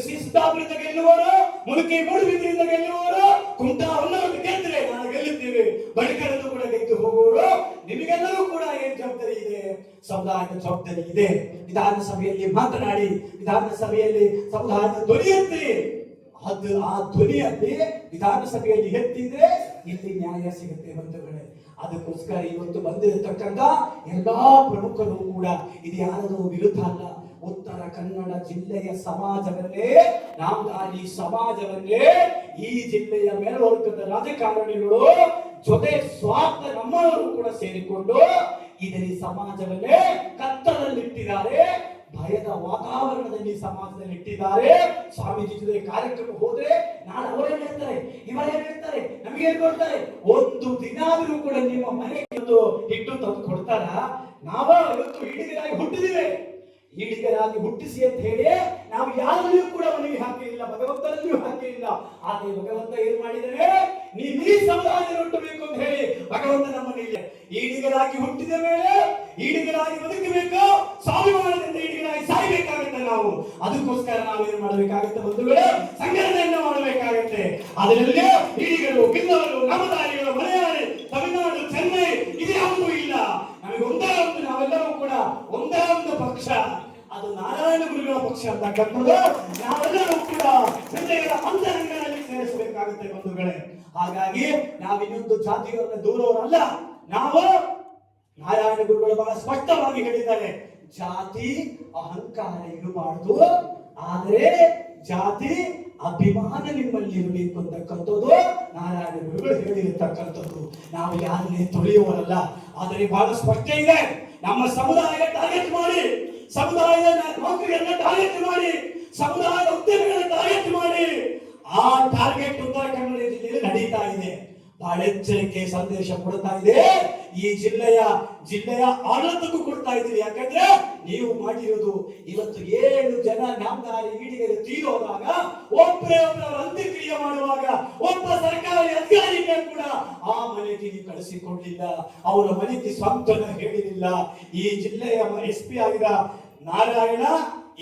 ಸಿದ್ದಾಪುರದಿಂದ ಗೆಲ್ಲುವರು, ಮುಲುಕಿ ಮೂಡುಬಿದ್ರಿಂದ ಗೆಲ್ಲುವವರು ಕುಂಟಾ ಗೆದ್ದರೆ ನಾವು ಗೆಲ್ಲುತ್ತೇವೆ. ಬಳಿಕರನ್ನು ಕೂಡ ಗೆದ್ದು ಹೋಗುವರು ನಿಮಗೆಲ್ಲರೂ ಕೂಡ ಏನ್ ಜವಾಬ್ದಾರಿ ಇದೆ? ಸಮುದಾಯದ ಜವಾಬ್ದಾರಿ ಇದೆ. ವಿಧಾನಸಭೆಯಲ್ಲಿ ಮಾತನಾಡಿ ವಿಧಾನಸಭೆಯಲ್ಲಿ ಸಮುದಾಯದ ಧ್ವನಿ ಎತ್ತಿ ಅದು ಆ ಧ್ವನಿಯಲ್ಲಿ ವಿಧಾನಸಭೆಯಲ್ಲಿ ಎತ್ತಿದ್ರೆ ಇಲ್ಲಿ ನ್ಯಾಯ ಸಿಗುತ್ತೆ ಬಂಧುಗಳೇ. ಅದಕ್ಕೋಸ್ಕರ ಇವತ್ತು ಬಂದಿರತಕ್ಕಂಥ ಎಲ್ಲಾ ಪ್ರಮುಖರು ಕೂಡ, ಇದು ಯಾರದೋ ವಿರುದ್ಧ ಅಲ್ಲ. ಉತ್ತರ ಕನ್ನಡ ಜಿಲ್ಲೆಯ ಸಮಾಜವನ್ನೇ ನಾಮಧಾರಿ ಸಮಾಜವನ್ನೇ ಈ ಜಿಲ್ಲೆಯ ಮೇಲ್ವರ್ಗದ ರಾಜಕಾರಣಿಗಳು ಜೊತೆ ಸ್ವಾರ್ಥ ನಮ್ಮವರು ಕೂಡ ಸೇರಿಕೊಂಡು ಇದರ ಸಮಾಜವನ್ನೇ ಕತ್ತಲಲ್ಲಿಟ್ಟಿದ್ದಾರೆ. ಭಯದ ವಾತಾವರಣದಲ್ಲಿ ಸಮಾಜದಲ್ಲಿ ಇಟ್ಟಿದ್ದಾರೆ ಸ್ವಾಮೀಜಿ ಜೊತೆ ಕಾರ್ಯಕ್ರಮ ಹೋದ್ರೆ ನಾಳೆ ಅವರೇನು ಹೇಳ್ತಾರೆ ಇವರೇನು ಹೇಳ್ತಾರೆ, ನಮಗೆ ಕೊಡ್ತಾರೆ ಒಂದು ದಿನಾದ್ರೂ ಕೂಡ ನಿಮ್ಮ ಮನೆಗೆ ಒಂದು ಹಿಟ್ಟು ತಂದು ಕೊಡ್ತಾರ? ನಾವ ಇವತ್ತು ಹಿಡಿದಿನಾಗಿ ಹುಟ್ಟಿದಿವೆ. ಈಡಿಗರಾಗಿ ಹುಟ್ಟಿಸಿ ಅಂತ ಹೇಳಿ ನಾವು ಯಾರಲ್ಲಿಯೂ ಕೂಡ ಮನವಿ ಹಾಕಿಲ್ಲ, ಭಗವಂತನಲ್ಲಿಯೂ ಹಾಕಿಲ್ಲ. ಆದರೆ ಭಗವಂತ ಏನ್ ಮಾಡಿದರೆ ನೀ ಸಮುದಾಯ ಹುಟ್ಟಬೇಕು ಅಂತ ಹೇಳಿ ಭಗವಂತ ನಮ್ಮನ್ನು ಈಡಿಗರಾಗಿ ಹುಟ್ಟಿದ ಮೇಲೆ ಈಡಿಗರಾಗಿ ಬದುಕಬೇಕು. ಸ್ವಾಭಿಮಾನದಿಂದ ಈಡಿಗರಾಗಿ ಸಾಯ್ಬೇಕಾಗತ್ತೆ ನಾವು. ಅದಕ್ಕೋಸ್ಕರ ನಾವು ಏನು ಮಾಡಬೇಕಾಗುತ್ತೆ ಬಂಧುಗಳು? ಸಂಘಟನೆಯನ್ನ ಮಾಡಬೇಕಾಗುತ್ತೆ. ಅದರಲ್ಲಿ ಈಡಿಗರು ಬಿಲ್ಲವರು ನಮದಾರಿಗಳು ಮಲಯಾಳಿ ತಮಿಳುನಾಡು, ಚೆನ್ನೈ ಇದ್ಯಾವುದೂ ಇಲ್ಲ. ನಮಗೆ ಒಂದೇ ಒಂದು, ನಾವೆಲ್ಲರೂ ಕೂಡ ಒಂದೇ ಒಂದು ಪಕ್ಷ. ಅದು ನಾರಾಯಣ ಗುರುಗಳ ಪಕ್ಷ ಅಂತ ಕರ್ಕೊಂಡು ನಾವೆಲ್ಲರೂ ಕೂಡ ಹೃದಯದ ಅಂತರಂಗದಲ್ಲಿ ಸೇರಿಸಬೇಕಾಗುತ್ತೆ ಬಂಧುಗಳೇ. ಹಾಗಾಗಿ ನಾವು ಇನ್ನೊಂದು ಜಾತಿಯವರನ್ನ ದೂರವರಲ್ಲ, ನಾವು ನಾರಾಯಣ ಗುರುಗಳು ಬಹಳ ಸ್ಪಷ್ಟವಾಗಿ ಹೇಳಿದ್ದಾರೆ, ಜಾತಿ ಅಹಂಕಾರ ಇರಬಾರದು, ಆದರೆ ಜಾತಿ ಅಭಿಮಾನ ನಿಮ್ಮಲ್ಲಿ ಇರಬೇಕು ಅಂತಕ್ಕಂಥದ್ದು ನಾರಾಯಣ ಗುರುಗಳು ಹೇಳಿರ್ತಕ್ಕಂಥದ್ದು. ನಾವು ಯಾರನ್ನೇ ತೊಳೆಯುವರಲ್ಲ ಆದರೆ ಬಹಳ ಸ್ಪಷ್ಟ ಇದೆ, ನಮ್ಮ ಸಮುದಾಯ ಟಾರ್ಗೆಟ್ ಮಾಡಿ, ಸಮುದಾಯದ ನೌಕರಿಯನ್ನ ಟಾರ್ಗೆಟ್ ಮಾಡಿ, ಸಮುದಾಯದ ಉದ್ಯಮಿಗಳನ್ನ ಟಾರ್ಗೆಟ್ ಮಾಡಿ ಆ ಟಾರ್ಗೆಟ್ ಉತ್ತರ ಕನ್ನಡ ಜಿಲ್ಲೆಯಲ್ಲಿ ನಡೀತಾ ಇದೆ. ಬಹಳ ಎಚ್ಚರಿಕೆ ಸಂದೇಶ ಕೊಡ್ತಾ ಇದೆ. ಈ ಜಿಲ್ಲೆಯ ಜಿಲ್ಲೆಯ ಆಡಳಿತಕ್ಕೂ ಕೊಡ್ತಾ ಇದ್ದೀವಿ ಯಾಕಂದ್ರೆ ನೀವು ಮಾಡಿರೋದು ಇವತ್ತು ಏಳು ಜನ ನಾಮದಾರಿ ಈಡಿಗೆ ತೀರೋದಾಗ ಒಬ್ಬರೇ ಒಬ್ಬರ ಅಂತ್ಯಕ್ರಿಯೆ ಮಾಡುವಾಗ, ಒಬ್ಬ ಸರ್ಕಾರಿ ಅಧಿಕಾರಿಗೆ ಕೂಡ ಆ ಮನೆಗೆ ನೀವು ಕಳಿಸಿಕೊಡ್ಲಿಲ್ಲ. ಅವರ ಮನೆಗೆ ಸ್ವಂತನ ಹೇಳಿರಲಿಲ್ಲ. ಈ ಜಿಲ್ಲೆಯ ಎಸ್ ಪಿ ಆಗಿದ ನಾರಾಯಣ,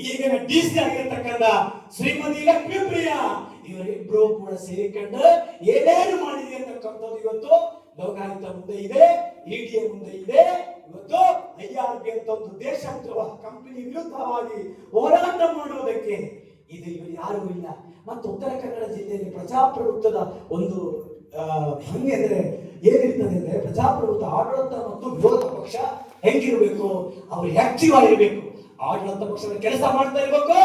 ಈಗಿನ ಡಿ ಸಿ ಆಗಿರತಕ್ಕಂಥ ಶ್ರೀಮತಿ ಲಕ್ಷ್ಮೀ ಪ್ರಿಯ ಇವರಿಬ್ರು ಕೂಡ ಸೇರಿಕೊಂಡು ಏನೇನು ಮಾಡಿದೆ ಅಂತಕ್ಕಂಥದ್ದು ಇವತ್ತು ಲೋಕಾಯುಕ್ತ ಮುಂದೆ ಇದೆ ಇಡಿಎ ಮುಂದೆ ಇದೆ. ಇವತ್ತು ಐ ಆರ್ ಪಿ ಅಂತ ಒಂದು ದೇಶದ್ರೋಹ ಕಂಪನಿ ವಿರುದ್ಧವಾಗಿ ಹೋರಾಟ ಮಾಡುವುದಕ್ಕೆ ಇದು ಇವರು ಯಾರೂ ಇಲ್ಲ. ಮತ್ತು ಉತ್ತರ ಕನ್ನಡ ಜಿಲ್ಲೆಯಲ್ಲಿ ಪ್ರಜಾಪ್ರಭುತ್ವದ ಒಂದು ಭಂಗಿ ಅಂದ್ರೆ ಏನಿರ್ತದೆ ಅಂದ್ರೆ ಪ್ರಜಾಪ್ರಭುತ್ವ ಆಡಳಿತ ಮತ್ತು ವಿರೋಧ ಪಕ್ಷ ಹೆಂಗಿರ್ಬೇಕು? ಅವ್ರು ಆಕ್ಟಿವ್ ಆಗಿರ್ಬೇಕು. ಆಡಳಿತ ಪಕ್ಷದ ಕೆಲಸ ಮಾಡ್ತಾ ಇರ್ಬೇಕು.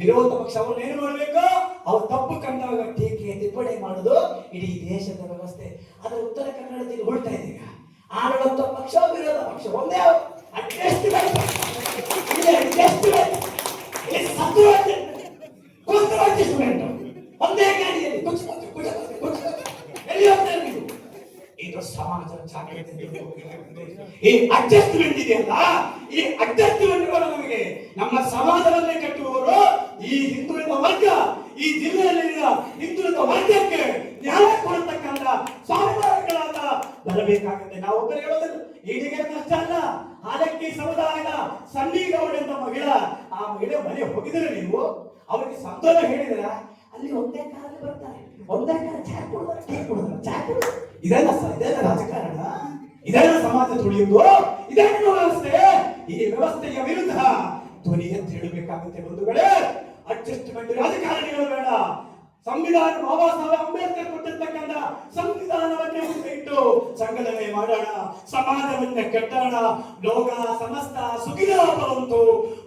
ವಿರೋಧ ಪಕ್ಷ ಅವ್ರನ್ನ ಏನು ಮಾಡ್ಬೇಕು? ಅವ್ರು ತಪ್ಪು ಕಂಡಾಗ ಟೀಕೆ ತಿದ್ದುಪಡಿ ಮಾಡೋದು ಇಡೀ ದೇಶದ ವ್ಯವಸ್ಥೆ. ಆದರೆ ಉತ್ತರ ಕನ್ನಡದಲ್ಲಿ ಹೊರಡ್ತಾ ಇದೆ ಈಗ ಆಡಳಿತ ಪಕ್ಷ, ವಿರೋಧ ಪಕ್ಷ, ಒಂದೇ ಅಡ್ಜಸ್ಟ್ಮೆಂಟ್ ಇದೆ ಅಡ್ಜಸ್ಟ್ಮೆಂಟ್ ಒಂದೇ ಗಾಡಿಯಲ್ಲಿ ಇದು ಸಮಾಜದ ಜಾಗೃತಿ ಈ ಅಡ್ಜಸ್ಟ್ಮೆಂಟ್ ಇದೆಯಲ್ಲ ಈ ಅಡ್ಜಸ್ಟ್ಮೆಂಟ್ ನಮಗೆ ನಮ್ಮ ಸಮಾಜವನ್ನೇ ಕಟ್ಟುವವರು ಈ ಹಿಂದುಳಿದ ವರ್ಗ ಈ ಜಿಲ್ಲೆಯಲ್ಲಿನ ಹಿಂದುಳಿದ ವರ್ಗಕ್ಕೆ ನ್ಯಾಯ ಕೊಡತಕ್ಕಂತ ಸ್ವಾಭಿಮಾನಿಗಳಾದ ಬರಬೇಕಾಗುತ್ತೆ ನಾವು ಒಬ್ಬರು ಹೇಳೋದಿಲ್ಲ ಈಡಿಗೆ ನಷ್ಟ ಅಲ್ಲ ಹಾಲಕ್ಕಿ ಸಮುದಾಯದ ಸನ್ನಿಗೌಡ ಎಂಬ ಮಹಿಳಾ ಆ ಮಹಿಳೆ ಮನೆ ಹೋಗಿದ್ರೆ ನೀವು ಅವರಿಗೆ ಸಂತೋಷ ಹೇಳಿದ್ರ ಅಲ್ಲಿ ಒಂದೇ ಕಾಲಲ್ಲಿ ಬರ್ತಾರೆ ಒಂದೇ ಕಾಲ ಚಾ ಕೊಡೋದಾರ ಟೀ ಕೊಡೋದಾರ ಚಾ ಕೊಡೋದಾರ ಇದೆಲ್ಲ ಇದೆಲ್ಲ ರಾಜಕಾರಣ. ಇದೆಲ್ಲ ಸಮಾಜ ತುಳಿಯುವುದು. ಇದೆಲ್ಲ ವ್ಯವಸ್ಥೆ. ಈ ವ್ಯವಸ್ಥೆಯ ವಿರುದ್ಧ ಧ್ವನಿ ಅಂತ ಹೇಳಬೇಕಾಗುತ್ತೆ ಬಂಧುಗಳೇ. ಅಡ್ಜಸ್ಟ್ಮೆಂಟ್ ರಾಜಕಾರಣಿಗಳು ಬೇಡ. ಸಂವಿಧಾನ ಬಾಬಾ ಸಾಹೇಬ್ ಅಂಬೇಡ್ಕರ್ ಕೊಟ್ಟಿರ್ತಕ್ಕಂಥ ಸಂವಿಧಾನವನ್ನೇ ಮುಂದೆ ಇಟ್ಟು ಸಂಘಟನೆ ಮಾಡೋಣ, ಸಮಾಜವನ್ನೇ ಕಟ್ಟೋಣ. ಲೋಕ, ಸಮಸ್ತ ಸುಖಿದ ಬಂತು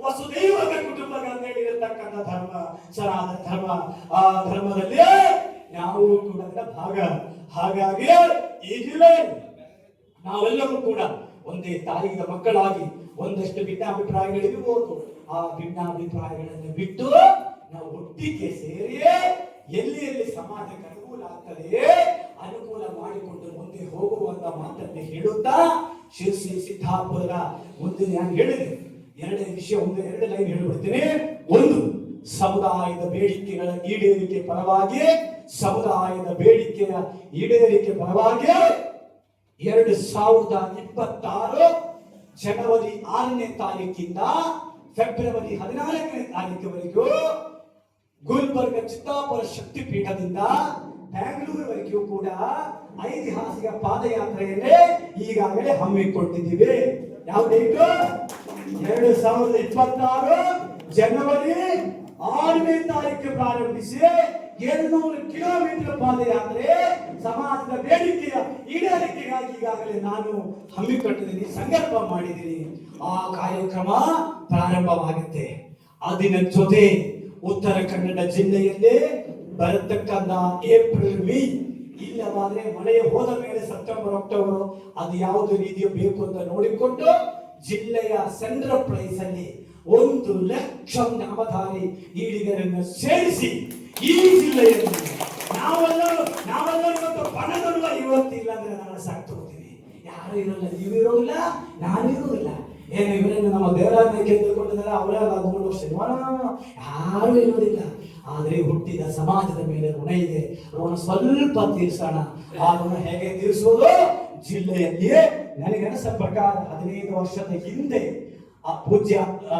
ವಸುದೈವದ ಕುಟುಂಬಗಳನ್ನು ಹೇಳಿರತಕ್ಕಂಥ ಧರ್ಮ, ಸನಾತನ ಧರ್ಮ. ಆ ಧರ್ಮದಲ್ಲಿ ನಾವು ಕೂಡ ಭಾಗ ಹಾಗಾಗಿ ಈ ಜಿಲ್ಲೆ ನಾವೆಲ್ಲರೂ ಕೂಡ ಒಂದೇ ತಾಯಿಯ ಮಕ್ಕಳಾಗಿ ಒಂದಷ್ಟು ಭಿನ್ನಾಭಿಪ್ರಾಯಗಳಿರಬಹುದು ಆ ಭಿನ್ನಾಭಿಪ್ರಾಯಗಳನ್ನು ಬಿಟ್ಟು ನಾವು ಒಟ್ಟಿಗೆ ಸೇರಿ ಎಲ್ಲಿ ಎಲ್ಲಿ ಸಮಾಜಕ್ಕೆ ಅನುಕೂಲ ಆಗ್ತದೆ ಅನುಕೂಲ ಮಾಡಿಕೊಂಡು ಮುಂದೆ ಹೋಗುವಂತ ಮಾತನ್ನು ಹೇಳುತ್ತಾ ಶಿರ್ಸಿ ಸಿದ್ದಾಪುರದ ಮುಂದೆ ನಾನು ಹೇಳಿದೆ. ಎರಡನೇ ವಿಷಯ ಒಂದು, ಎರಡು ಲೈನ್ ಹೇಳಿಬಿಡ್ತೇನೆ. ಒಂದು, ಸಮುದಾಯದ ಬೇಡಿಕೆಗಳ ಈಡೇರಿಕೆ ಪರವಾಗಿ ಸಮುದಾಯದ ಬೇಡಿಕೆಯ ಈಡೇರಿಕೆ ಪರವಾಗಿ ಎರಡು ಸಾವಿರದ ಇಪ್ಪತ್ತಾರು ಜನವರಿ ಆರನೇ ತಾರೀಕಿಂದ ಫೆಬ್ರವರಿ ಹದಿನಾಲ್ಕನೇ ತಾರೀಕಿವರೆಗೂ ಗುಲ್ಬರ್ಗ ಚಿತ್ತಾಪುರ ಶಕ್ತಿ ಪೀಠದಿಂದ ಬ್ಯಾಂಗ್ಳೂರ್ವರೆಗೂ ಕೂಡ ಐತಿಹಾಸಿಕ ಪಾದಯಾತ್ರೆಯನ್ನೇ ಈಗಾಗಲೇ ಹಮ್ಮಿಕೊಂಡಿದ್ದೀವಿ. ಯಾವ ಡೇಟು ಎರಡು ಸಾವಿರದ ಇಪ್ಪತ್ತಾರು ಜನವರಿ ಆರನೇ ತಾರೀಕು ಪ್ರಾರಂಭಿಸಿ ಎರಡ್ನೂರು ಕಿಲೋಮೀಟರ್ ಪಾದಯಾತ್ರೆ ಸಮಾಜದ ಬೇಡಿಕೆಯ ಈಡೇರಿಕೆಗಾಗಿ ಈಗಾಗಲೇ ನಾನು ಹಮ್ಮಿಕೊಂಡಿದ್ದೀನಿ, ಸಂಕಲ್ಪ ಮಾಡಿದ್ದೀನಿ. ಆ ಕಾರ್ಯಕ್ರಮ ಪ್ರಾರಂಭವಾಗುತ್ತೆ. ಅದಿನ ಜೊತೆ ಉತ್ತರ ಕನ್ನಡ ಜಿಲ್ಲೆಯಲ್ಲಿ ಬರತಕ್ಕಂತ ಏಪ್ರಿಲ್ ಮೇ, ಇಲ್ಲವಾದ್ರೆ ಮಳೆ ಹೋದ ಮೇಲೆ ಸೆಪ್ಟೆಂಬರ್, ಅಕ್ಟೋಬರ್, ಅದು ಯಾವುದು ರೀತಿಯ ಬೇಕು ಅಂತ ನೋಡಿಕೊಂಡು ಜಿಲ್ಲೆಯ ಸೆಂಟ್ರಲ್ ಪ್ರೈಸ್ ಅಲ್ಲಿ ಒಂದು ಲಕ್ಷ ನಾಮಧಾರಿ ಈಡಿಗರನ್ನು ಸೇರಿಸಿ ಈ ಜಿಲ್ಲೆಯಲ್ಲಿ ನಾವೆಲ್ಲರೂ ನಾವೆಲ್ಲರೂ ಮತ್ತು ಪಣದಲ್ಲ ಇವತ್ತಿಲ್ಲ ಅಂದ್ರೆ ನಾನು ಸಾಕ್ತು ಹೋಗ್ತೀನಿ. ಯಾರು ಇರೋಲ್ಲ, ನೀವು ಇರೋಲ್ಲ ಇಲ್ಲ ಏನು ಇವರನ್ನು ನಮ್ಮ ದೇವರಾಜನ ಕೇಳಿಕೊಂಡಿದ್ದಾರೆ ಅವರೇ ಮೂರು ಶನಿವಾರ ಯಾರು ಇರೋದಿಲ್ಲ. ಆದರೆ ಹುಟ್ಟಿದ ಸಮಾಜದ ಮೇಲೆ ಋಣ ಇದೆ. ಅವನು ಸ್ವಲ್ಪ ತೀರ್ಸೋಣ. ಋಣ ಹೇಗೆ ತೀರಿಸುವುದು ಜಿಲ್ಲೆಯಲ್ಲಿ ಅನಿಸ ಪ್ರಕಾರ ಹದಿನೈದು ವರ್ಷದ ಹಿಂದೆ ಆ ಪೂಜ್ಯ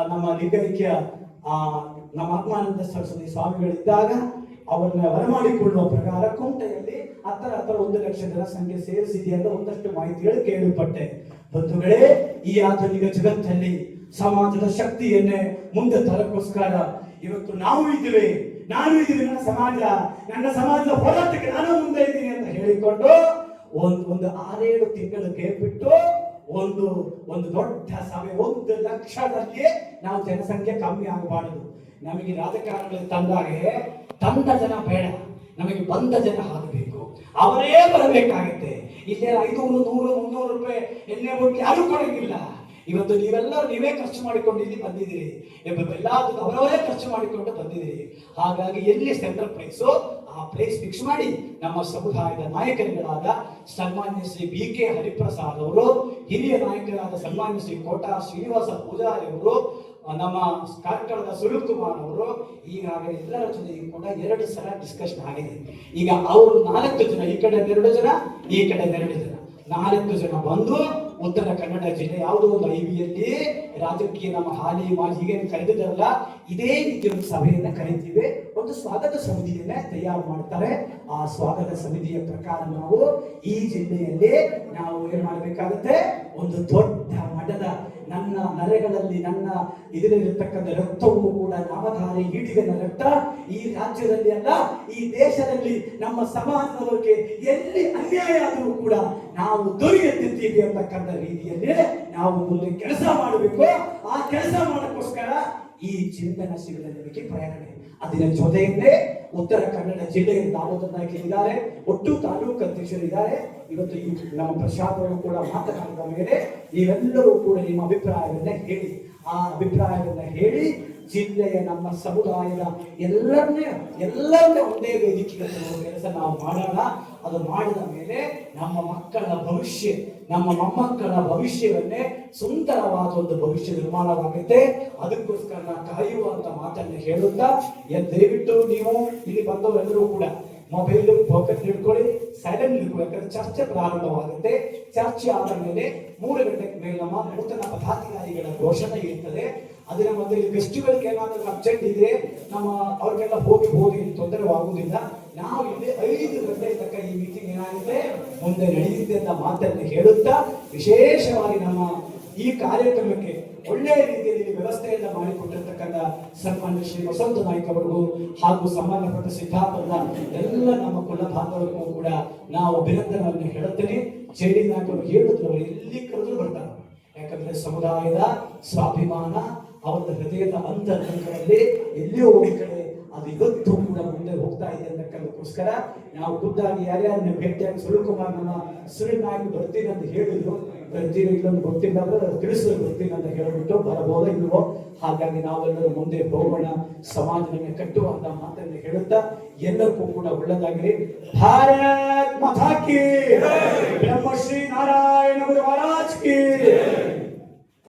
ನಮ್ಮ ಲಿಂಗೈಕ್ಯ, ಆ, ನಮ್ಮ ಆತ್ಮಾನಂದ ಸರಸ್ವತಿ ಸ್ವಾಮಿಗಳಿದ್ದಾಗ ಅವರನ್ನ ಬರಮಾಡಿಕೊಳ್ಳುವ ಪ್ರಕಾರ ಕುಂಟೆಯಲ್ಲಿ ಹತ್ತರ ಹತ್ತರ ಒಂದು ಲಕ್ಷ ಜನ ಸಂಖ್ಯೆ ಸೇರಿಸಿದೆ ಅಂತ ಒಂದಷ್ಟು ಮಾಹಿತಿಗಳು ಕೇಳಲ್ಪಟ್ಟೆ ಬಂಧುಗಳೇ, ಈ ಆಧುನಿಕ ಜಗತ್ತಲ್ಲಿ ಸಮಾಜದ ಶಕ್ತಿಯನ್ನೇ ಮುಂದೆ ತರಕ್ಕೋಸ್ಕರ ಇವತ್ತು ನಾವು ಇದ್ದೀವಿ. ನಾನು ಇದ್ದೀವಿ, ನನ್ನ ಸಮಾಜ. ನನ್ನ ಸಮಾಜದ ಹೋರಾಟಕ್ಕೆ ನಾನು ಮುಂದೆ ಇದ್ದೀನಿ ಅಂತ ಹೇಳಿಕೊಂಡು ಒಂದು ಒಂದು ಆರೇಳು ತಿಂಗಳು ಬಿಟ್ಟು ಒಂದು ಒಂದು ದೊಡ್ಡ ಸಭೆ, ಒಂದು ಲಕ್ಷದಲ್ಲಿ ನಾವು ಜನಸಂಖ್ಯೆ ಕಮ್ಮಿ ಆಗಬಾರದು. ನಮಗೆ ರಾಜಕಾರಣಗಳಲ್ಲಿ ತಂದಾಗೆ ತಂದ ಜನ ಬೇಡ. ನಮಗೆ ಬಂದ ಜನ ಆಗಬೇಕು. ಅವರೇ ಬರಬೇಕಾಗುತ್ತೆ. ಇಲ್ಲೇ ಐನೂರು, ನೂರು, ಮುನ್ನೂರು ರೂಪಾಯಿ ಎಣ್ಣೆ ಬಿಟ್ಟು ಯಾರು ಕೊಡಂಗಿಲ್ಲ. ಇವತ್ತು ನೀವೆಲ್ಲರೂ ನೀವೇ ಖರ್ಚು ಮಾಡಿಕೊಂಡು ಇಲ್ಲಿ ಬಂದಿದ್ದೀರಿ. ಎಲ್ಲಾದರೂ ಅವರವರೇ ಖರ್ಚು ಮಾಡಿಕೊಂಡು ಬಂದಿದ್ದೀರಿ. ಹಾಗಾಗಿ ಎಲ್ಲಿ ಸೆಂಟ್ರಲ್ ಪ್ರೈಸು ಆ ಪ್ಲೇಸ್ ಫಿಕ್ಸ್ ಮಾಡಿ ನಮ್ಮ ಸಮುದಾಯದ ನಾಯಕರುಗಳಾದ ಸನ್ಮಾನ್ಯ ಶ್ರೀ ಬಿ ಕೆ ಹರಿಪ್ರಸಾದ್ ಅವರು, ಹಿರಿಯ ನಾಯಕರಾದ ಸನ್ಮಾನ್ಯ ಶ್ರೀ ಕೋಟಾ ಶ್ರೀನಿವಾಸ ಪೂಜಾರಿ ಅವರು ನಮ್ಮ ಕಾರ್ಯಕ್ರಮದ ಸುನೀಲ್ ಕುಮಾರ್ ಅವರು, ಈಗಾಗಲೇ ಎಲ್ಲರ ಜೊತೆ ಕೂಡ ಎರಡು ಸಲ ಡಿಸ್ಕಷನ್ ಆಗಿದೆ. ಈಗ ಅವರು ನಾಲ್ಕು ಜನ, ಈ ಕಡೆ ಎರಡು ಜನ, ಈ ಕಡೆ ಎರಡು ಜನ. ನಾಲ್ಕು ಜನ ಬಂದು ಉತ್ತರ ಕನ್ನಡ ಜಿಲ್ಲೆ ಯಾವುದೋ ಒಂದು ಐವಿಯಲ್ಲಿ ರಾಜಕೀಯ ನಮ್ಮ ಹಾಲಿ ಮಾಜಿ ಹೀಗೇನು ಕರೆದಿದ್ದಾರಲ್ಲ, ಇದೇ ರೀತಿ ಒಂದು ಸಭೆಯನ್ನ ಕರಿತೀವಿ. ಒಂದು ಸ್ವಾಗತ ಸಮಿತಿಯನ್ನೇ ತಯಾರು ಮಾಡ್ತಾರೆ. ಆ ಸ್ವಾಗತ ಸಮಿತಿಯ ಪ್ರಕಾರ ನಾವು ಈ ಜಿಲ್ಲೆಯಲ್ಲಿ ನಾವು ಏನ್ ಮಾಡಬೇಕಾಗುತ್ತೆ? ಒಂದು ದೊಡ್ಡ ಮಠದ ನನ್ನ ನರೆಗಳಲ್ಲಿ ನನ್ನ ಇದರಲ್ಲಿರ್ತಕ್ಕಂಥ ರಕ್ತವೂ ಕೂಡ ನಾಮಧಾರಿ ಈಡಿಗನ ರಕ್ತ. ಈ ರಾಜ್ಯದಲ್ಲಿ ಅಲ್ಲ, ಈ ದೇಶದಲ್ಲಿ ನಮ್ಮ ಸಮಾಜದವರಿಗೆ ಎಲ್ಲಿ ಅನ್ಯಾಯ ಆದರೂ ಕೂಡ ನಾವು ದೊರೆಯುತ್ತಿದ್ದೀವಿ ಅಂತಕ್ಕಂಥ ರೀತಿಯಲ್ಲಿ ನಾವು ಮುಂದೆ ಕೆಲಸ ಮಾಡಬೇಕು. ಆ ಕೆಲಸ ಮಾಡೋಕ್ಕೋಸ್ಕರ ಈ ಚಿಂತನ ನಿಮಗೆ ಪ್ರಯಾಣವೇ. ಅದರ ಜೊತೆಯಲ್ಲೇ ಉತ್ತರ ಕನ್ನಡ ಜಿಲ್ಲೆಯ ನಾಯಕರಿದ್ದಾರೆ ಒಟ್ಟು ತಾಲೂಕು ಅಧ್ಯಕ್ಷರಿದ್ದಾರೆ ಇವತ್ತು ಈ ನಮ್ಮ ಅವರು ಕೂಡ ಮಾತನಾಡಿದ ಮೇಲೆ ನೀವೆಲ್ಲರೂ ಕೂಡ ನಿಮ್ಮ ಅಭಿಪ್ರಾಯವನ್ನ ಹೇಳಿ. ಆ ಅಭಿಪ್ರಾಯವನ್ನ ಹೇಳಿ ಜಿಲ್ಲೆಯ ನಮ್ಮ ಸಮುದಾಯದ ಎಲ್ಲರನ್ನೇ ಎಲ್ಲರನ್ನೇ ಒಂದೇ ತರುವ ಕೆಲಸ ನಾವು ಮಾಡೋಣ. ಅದು ಮಾಡಿದ ಮೇಲೆ ನಮ್ಮ ಮಕ್ಕಳ ಭವಿಷ್ಯ ನಮ್ಮ ಮೊಮ್ಮಕ್ಕಳ ಭವಿಷ್ಯವನ್ನೇ ಸುಂದರವಾದ ಒಂದು ಭವಿಷ್ಯ ನಿರ್ಮಾಣವಾಗುತ್ತೆ ಅದಕ್ಕೋಸ್ಕರ ನಾ ಕಾಯುವಂತ ಮಾತನ್ನ ಹೇಳುತ್ತಾ ದಯವಿಟ್ಟು ನೀವು ಇಲ್ಲಿ ಬಂದವರೆಲ್ಲರೂ ಕೂಡ ಮೊಬೈಲ್, ಪಾಕೆಟ್ ಹಿಡ್ಕೊಳ್ಳಿ, ಸೈಲೆಂಟ್ ಇಟ್ಕೊಳ್ಳಿ ಯಾಕಂದ್ರೆ ಚರ್ಚೆ ಪ್ರಾರಂಭವಾಗುತ್ತೆ. ಚರ್ಚೆ ಆದ ಮೇಲೆ ಮೂರು ಗಂಟೆಗೆ ಮೇಲೆ ನಮ್ಮ ನೂತನ ಪದಾಧಿಕಾರಿಗಳ ಘೋಷಣೆ ಇರ್ತದೆ. ಅದರ ಮೊದಲು ಫೆಸ್ಟಿವಲ್ಗೆ ಏನಾದರೂ ಅರ್ಜೆಂಟ್ ಇದೆ ನಮ್ಮ ಅವ್ರಿಗೆಲ್ಲ ಹೋಗಿ ಹೋಗಿ ತೊಂದರೆ ಆಗುವುದಿಲ್ಲ. ನಾವು ಇಲ್ಲಿ ಐದು ಗಂಟೆ ತಕ್ಕ ಈ ಮೀಟಿಂಗ್ ಏನಾಗಿದೆ? ಮುಂದೆ ನಡೆಯುತ್ತೆ ಅಂತ ಮಾತನ್ನು ಹೇಳುತ್ತಾ, ವಿಶೇಷವಾಗಿ ನಮ್ಮ ಈ ಕಾರ್ಯಕ್ರಮಕ್ಕೆ ಒಳ್ಳೆಯ ರೀತಿಯಲ್ಲಿ ವ್ಯವಸ್ಥೆಯಿಂದ ಮಾಡಿಕೊಟ್ಟಿರ್ತಕ್ಕಂಥ ಸನ್ಮಾನ್ಯ ಶ್ರೀ ವಸಂತ ನಾಯ್ಕ ಅವರಿಗೂ ಹಾಗೂ ಸಂಬಂಧಪಟ್ಟ ಸಿದ್ಧಾಪದ ಎಲ್ಲ ನಮ್ಮ ಕುಲ ಬಾಂಧವರಿಗೂ ಕೂಡ ನಾವು ಅಭಿನಂದನವನ್ನು ಹೇಳುತ್ತೇನೆ. ನಾಯಕರು ಹೇಳಿದ್ರು, ಅವರು ಎಲ್ಲಿ ಕರೆದ್ರು ಬರ್ತಾರೆ. ಯಾಕಂದ್ರೆ ಸಮುದಾಯದ ಸ್ವಾಭಿಮಾನ, ಅವರ ಹೃದಯದ ಅಂತರಂಗದಲ್ಲಿ ಎಲ್ಲಿಯೂ ಕಡೆ ಅದು ಇವತ್ತು ಕೂಡ ಮುಂದೆ ಹೋಗ್ತಾ ಇದೆ ಅಂತಕ್ಕಂಥಕ್ಕೋಸ್ಕರ ನಾವು ಖುದ್ದಾಗಿ ಯಾರ್ಯಾರನ್ನ ಭೇಟಿಯಾಗಿ ಸುಳ್ಳುಕುಮಾರ್ ಕುಮಾರ್ ನಮ್ಮ ಸುರಿನಾಗಿ ನಾಯಕ್ ಬರ್ತೀನಿ ಅಂತ ಹೇಳಿದ್ರು ಬರ್ತೀನಿ ಇಲ್ಲೊಂದು ಗೊತ್ತಿಲ್ಲ ಅಂದ್ರೆ ತಿಳಿಸಲು ಬರ್ತೀನಿ ಅಂತ ಹೇಳ್ಬಿಟ್ಟು ಬರಬಹುದು ಇಲ್ವೋ? ಹಾಗಾಗಿ ನಾವೆಲ್ಲರೂ ಮುಂದೆ ಹೋಗೋಣ ಸಮಾಜವನ್ನು ಕಟ್ಟುವಂತ ಮಾತನ್ನು ಹೇಳುತ್ತಾ ಎಲ್ಲರಿಗೂ ಕೂಡ ಒಳ್ಳೆದಾಗಲಿ ಭಾರತ್ ಮಥಾಕಿ ಬ್ರಹ್ಮ ಶ್ರೀ ನಾರಾಯಣ ಗುರು ಮಹಾರಾಜ್ ಕಿ